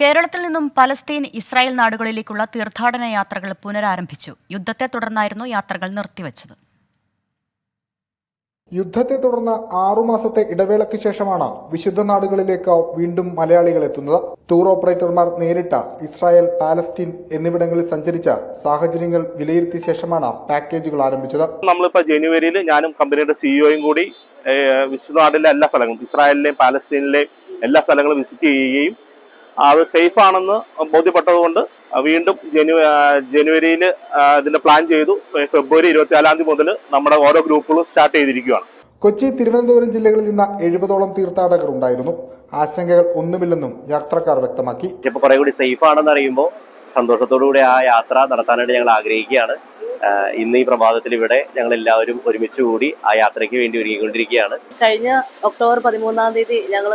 കേരളത്തിൽ നിന്നും Palestine Israel നാടുകളിലേക്കുള്ള തീർത്ഥാടന യാത്രകൾ പുനരാരംഭിച്ചു. യുദ്ധത്തെ തുടർന്നായിരുന്നു യാത്രകൾ നിർത്തിവച്ചത്. യുദ്ധത്തെ തുടർന്ന് ആറുമാസത്തെ ഇടവേളയ്ക്ക് ശേഷമാണ് വിശുദ്ധ നാടുകളിലേക്ക് വീണ്ടും മലയാളികൾ എത്തുന്നത്. ടൂർ ഓപ്പറേറ്റർമാർ നേരിട്ട ഇസ്രായേൽ പാലസ്തീൻ എന്നിവിടങ്ങളിൽ സഞ്ചരിച്ച സാഹചര്യങ്ങൾ വിലയിരുത്തിയ ശേഷമാണ് പാക്കേജുകൾ ആരംഭിച്ചത്. നമ്മളിപ്പോ ജനുവരിയിൽ ഞാനും കമ്പനിയുടെ സിഇഒയും കൂടി വിശുദ്ധ നാടിലെ എല്ലാ സ്ഥലങ്ങളും ഇസ്രായേലിലെയും പാലസ്തീനിലെയും എല്ലാ സ്ഥലങ്ങളും വിസിറ്റ് ചെയ്യുകയും അത് സേഫ് ആണെന്ന് ബോധ്യപ്പെട്ടതുകൊണ്ട് വീണ്ടും ജനു ജനുവരിയിൽ ഇതിന്റെ പ്ലാൻ ചെയ്തു. ഫെബ്രുവരി ഇരുപത്തിനാലാം തീയതി മുതൽ നമ്മുടെ ഓരോ ഗ്രൂപ്പുകളും സ്റ്റാർട്ട് ചെയ്തിരിക്കുകയാണ്. കൊച്ചി തിരുവനന്തപുരം ജില്ലകളിൽ നിന്ന് എഴുപതോളം തീർത്ഥാടകർ ഉണ്ടായിരുന്നു. ആശങ്കകൾ ഒന്നുമില്ലെന്നും യാത്രക്കാർ വ്യക്തമാക്കി. ഇപ്പൊ കുറെ കൂടി സേഫ് ആണെന്ന് അറിയുമ്പോൾ സന്തോഷത്തോടുകൂടി ആ യാത്ര നടത്താനായിട്ട് ഞങ്ങൾ ആഗ്രഹിക്കുകയാണ്. ഇന്ന് ഈ പ്രഭാതത്തിൽ ഇവിടെ ഞങ്ങൾ എല്ലാവരും ഒരുമിച്ച് കൂടി ആ യാത്രയ്ക്ക് വേണ്ടി ഒരുങ്ങിക്കൊണ്ടിരിക്കുകയാണ്. കഴിഞ്ഞ ഒക്ടോബർ പതിമൂന്നാം തീയതി ഞങ്ങൾ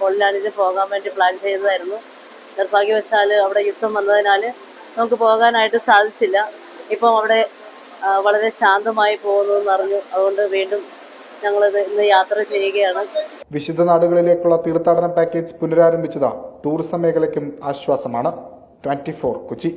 പൊള്ളാനിച്ച് പോകാൻ വേണ്ടി പ്ലാൻ ചെയ്തതായിരുന്നു. നിർഭാഗ്യവശാൽ അവിടെ യുദ്ധം വന്നതിനാൽ നമുക്ക് പോകാനായിട്ട് സാധിച്ചില്ല. ഇപ്പം അവിടെ വളരെ ശാന്തമായി പോകുന്നു എന്നറിഞ്ഞു. അതുകൊണ്ട് വീണ്ടും ഞങ്ങളിത് ഇന്ന് യാത്ര ചെയ്യുകയാണ്. വിശുദ്ധ നാടുകളിലേക്കുള്ള തീർത്ഥാടന പാക്കേജ് പുനരാരംഭിച്ചത് ടൂറിസം മേഖലയ്ക്കും ആശ്വാസമാണ്. ട്വന്റി കൊച്ചി.